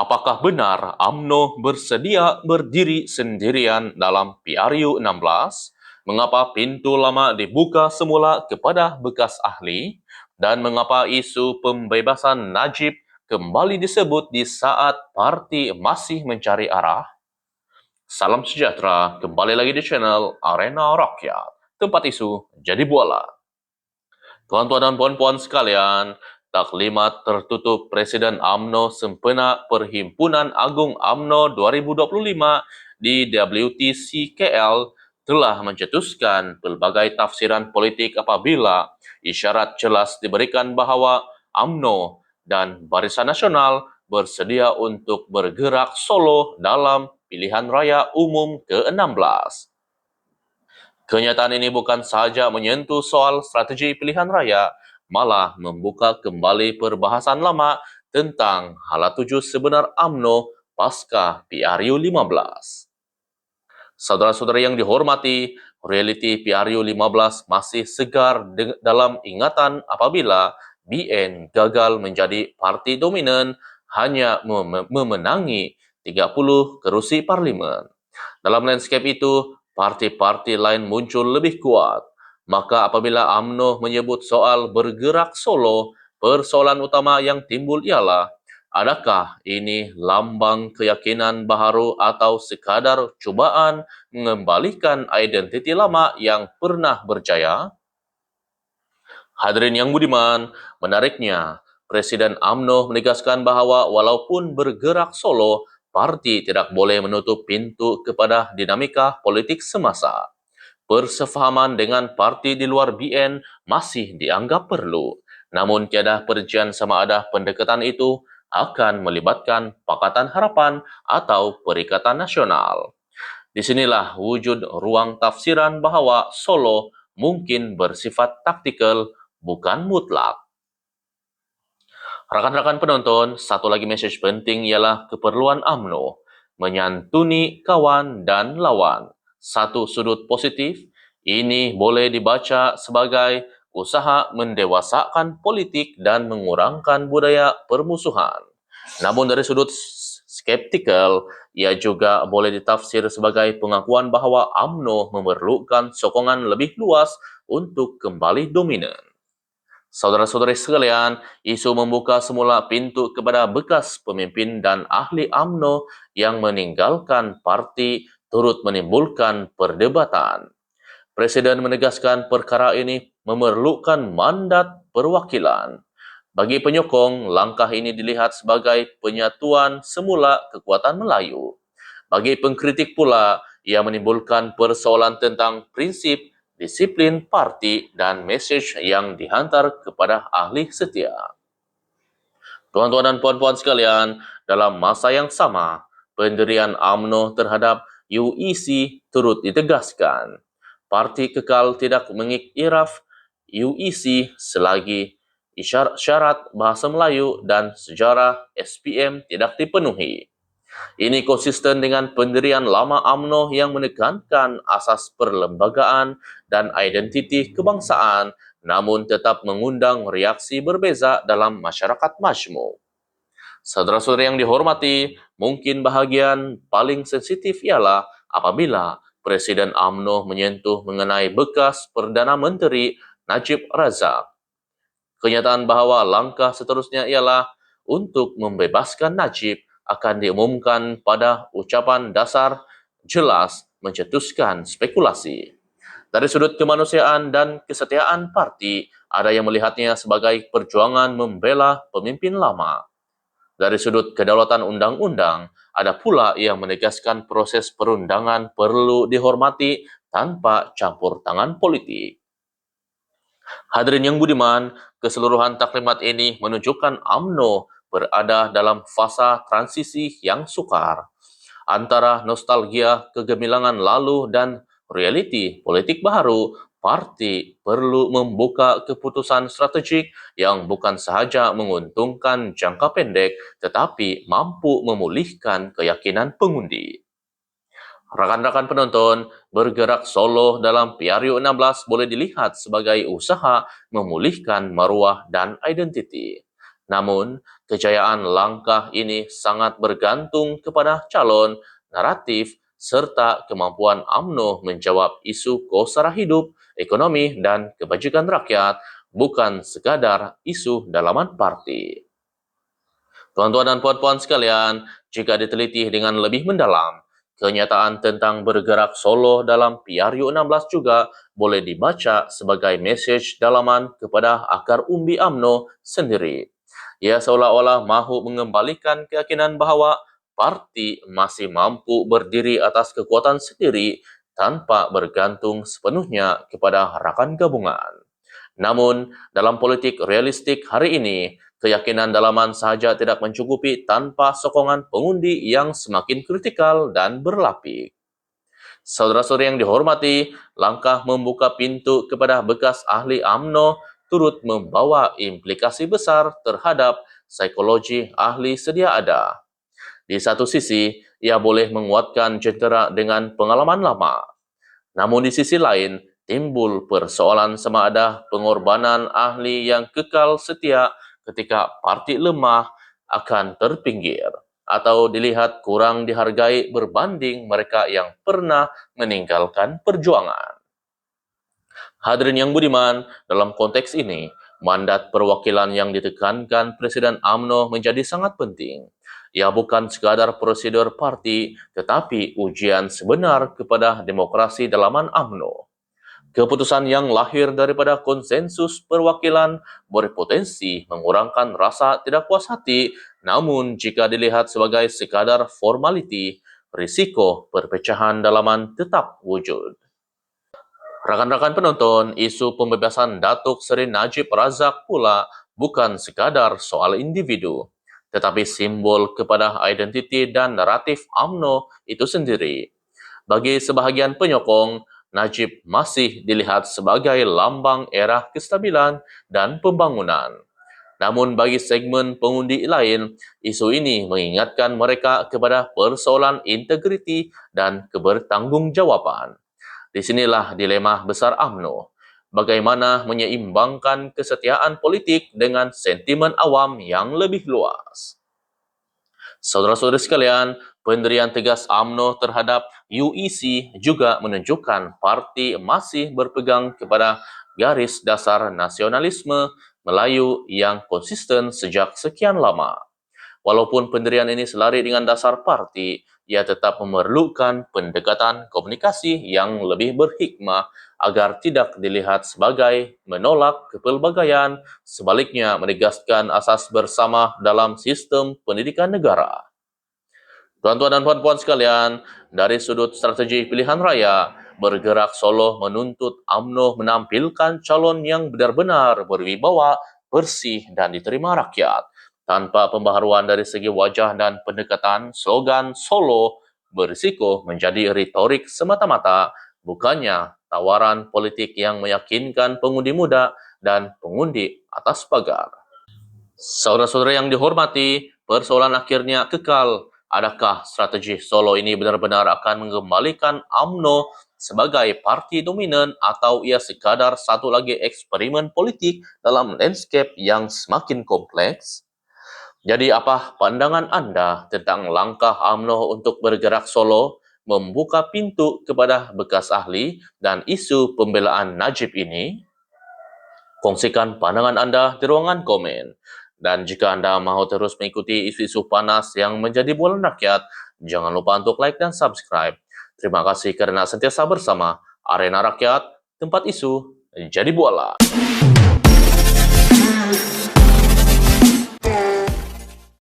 Apakah benar AMNO bersedia berdiri sendirian dalam PRU 16? Mengapa pintu lama dibuka semula kepada bekas ahli? Dan mengapa isu pembebasan Najib kembali disebut di saat parti masih mencari arah? Salam sejahtera, kembali lagi di channel Arena Rakyat, tempat isu jadi bola. Tuan-tuan dan puan-puan sekalian, Taklimat tertutup Presiden AMNO sempena Perhimpunan Agung AMNO 2025 di WTC KL telah mencetuskan pelbagai tafsiran politik apabila isyarat jelas diberikan bahawa AMNO dan Barisan Nasional bersedia untuk bergerak solo dalam pilihan raya umum ke-16. Kenyataan ini bukan sahaja menyentuh soal strategi pilihan raya, malah membuka kembali perbahasan lama tentang hala tuju sebenar AMNO pasca PRU 15. Saudara-saudara yang dihormati, realiti PRU 15 masih segar dalam ingatan apabila BN gagal menjadi parti dominan hanya mem memenangi 30 kerusi parlimen. Dalam landscape itu, parti-parti lain muncul lebih kuat Maka apabila AMNO menyebut soal bergerak solo, persoalan utama yang timbul ialah adakah ini lambang keyakinan baharu atau sekadar cubaan mengembalikan identiti lama yang pernah berjaya? Hadirin yang budiman, menariknya, Presiden AMNO menegaskan bahawa walaupun bergerak solo, parti tidak boleh menutup pintu kepada dinamika politik semasa persefahaman dengan parti di luar BN masih dianggap perlu. Namun tiada perincian sama ada pendekatan itu akan melibatkan Pakatan Harapan atau Perikatan Nasional. Di sinilah wujud ruang tafsiran bahawa Solo mungkin bersifat taktikal bukan mutlak. Rakan-rakan penonton, satu lagi mesej penting ialah keperluan AMNO menyantuni kawan dan lawan satu sudut positif, ini boleh dibaca sebagai usaha mendewasakan politik dan mengurangkan budaya permusuhan. Namun dari sudut skeptikal, ia juga boleh ditafsir sebagai pengakuan bahawa AMNO memerlukan sokongan lebih luas untuk kembali dominan. Saudara-saudari sekalian, isu membuka semula pintu kepada bekas pemimpin dan ahli AMNO yang meninggalkan parti turut menimbulkan perdebatan. Presiden menegaskan perkara ini memerlukan mandat perwakilan. Bagi penyokong, langkah ini dilihat sebagai penyatuan semula kekuatan Melayu. Bagi pengkritik pula, ia menimbulkan persoalan tentang prinsip, disiplin parti dan mesej yang dihantar kepada ahli setia. Tuan-tuan dan puan-puan sekalian, dalam masa yang sama, pendirian AMNO terhadap UEC turut ditegaskan. Parti kekal tidak mengiktiraf UEC selagi syarat bahasa Melayu dan sejarah SPM tidak dipenuhi. Ini konsisten dengan pendirian lama AMNO yang menekankan asas perlembagaan dan identiti kebangsaan namun tetap mengundang reaksi berbeza dalam masyarakat majmuk. Saudara-saudara yang dihormati, mungkin bahagian paling sensitif ialah apabila Presiden AMNO menyentuh mengenai bekas Perdana Menteri Najib Razak. Kenyataan bahawa langkah seterusnya ialah untuk membebaskan Najib akan diumumkan pada ucapan dasar jelas mencetuskan spekulasi. Dari sudut kemanusiaan dan kesetiaan parti, ada yang melihatnya sebagai perjuangan membela pemimpin lama. Dari sudut kedaulatan undang-undang, ada pula yang menegaskan proses perundangan perlu dihormati tanpa campur tangan politik. Hadirin yang budiman, keseluruhan taklimat ini menunjukkan AMNO berada dalam fasa transisi yang sukar antara nostalgia kegemilangan lalu dan realiti politik baru parti perlu membuka keputusan strategik yang bukan sahaja menguntungkan jangka pendek tetapi mampu memulihkan keyakinan pengundi. Rakan-rakan penonton, bergerak solo dalam PRU 16 boleh dilihat sebagai usaha memulihkan maruah dan identiti. Namun, kejayaan langkah ini sangat bergantung kepada calon, naratif, serta kemampuan AMNO menjawab isu kosara hidup, ekonomi dan kebajikan rakyat, bukan sekadar isu dalaman parti. Tuan-tuan dan puan-puan sekalian, jika diteliti dengan lebih mendalam, kenyataan tentang bergerak solo dalam PRU 16 juga boleh dibaca sebagai mesej dalaman kepada akar umbi AMNO sendiri. Ia seolah-olah mahu mengembalikan keyakinan bahawa parti masih mampu berdiri atas kekuatan sendiri tanpa bergantung sepenuhnya kepada rakan gabungan. Namun, dalam politik realistik hari ini, keyakinan dalaman sahaja tidak mencukupi tanpa sokongan pengundi yang semakin kritikal dan berlapik. Saudara-saudara yang dihormati, langkah membuka pintu kepada bekas ahli AMNO turut membawa implikasi besar terhadap psikologi ahli sedia ada. Di satu sisi, ia boleh menguatkan jentera dengan pengalaman lama. Namun di sisi lain, timbul persoalan sama ada pengorbanan ahli yang kekal setia ketika parti lemah akan terpinggir atau dilihat kurang dihargai berbanding mereka yang pernah meninggalkan perjuangan. Hadirin yang budiman, dalam konteks ini, mandat perwakilan yang ditekankan Presiden AMNO menjadi sangat penting. Ia bukan sekadar prosedur parti, tetapi ujian sebenar kepada demokrasi dalaman AMNO. Keputusan yang lahir daripada konsensus perwakilan berpotensi mengurangkan rasa tidak puas hati, namun jika dilihat sebagai sekadar formaliti, risiko perpecahan dalaman tetap wujud. Rakan-rakan penonton, isu pembebasan Datuk Seri Najib Razak pula bukan sekadar soal individu tetapi simbol kepada identiti dan naratif AMNO itu sendiri. Bagi sebahagian penyokong, Najib masih dilihat sebagai lambang era kestabilan dan pembangunan. Namun bagi segmen pengundi lain, isu ini mengingatkan mereka kepada persoalan integriti dan kebertanggungjawabaan. Di sinilah dilema besar AMNO bagaimana menyeimbangkan kesetiaan politik dengan sentimen awam yang lebih luas. Saudara-saudara sekalian, pendirian tegas AMNO terhadap UEC juga menunjukkan parti masih berpegang kepada garis dasar nasionalisme Melayu yang konsisten sejak sekian lama. Walaupun pendirian ini selari dengan dasar parti, ia tetap memerlukan pendekatan komunikasi yang lebih berhikmah agar tidak dilihat sebagai menolak kepelbagaian, sebaliknya menegaskan asas bersama dalam sistem pendidikan negara. Tuan-tuan dan puan-puan sekalian, dari sudut strategi pilihan raya, bergerak solo menuntut AMNO menampilkan calon yang benar-benar berwibawa, bersih dan diterima rakyat. Tanpa pembaharuan dari segi wajah dan pendekatan, slogan solo berisiko menjadi retorik semata-mata, bukannya tawaran politik yang meyakinkan pengundi muda dan pengundi atas pagar. Saudara-saudara yang dihormati, persoalan akhirnya kekal. Adakah strategi Solo ini benar-benar akan mengembalikan AMNO sebagai parti dominan atau ia sekadar satu lagi eksperimen politik dalam landscape yang semakin kompleks? Jadi apa pandangan anda tentang langkah AMNO untuk bergerak solo membuka pintu kepada bekas ahli dan isu pembelaan Najib ini? Kongsikan pandangan anda di ruangan komen. Dan jika anda mahu terus mengikuti isu-isu panas yang menjadi bualan rakyat, jangan lupa untuk like dan subscribe. Terima kasih kerana sentiasa bersama Arena Rakyat, tempat isu jadi buala.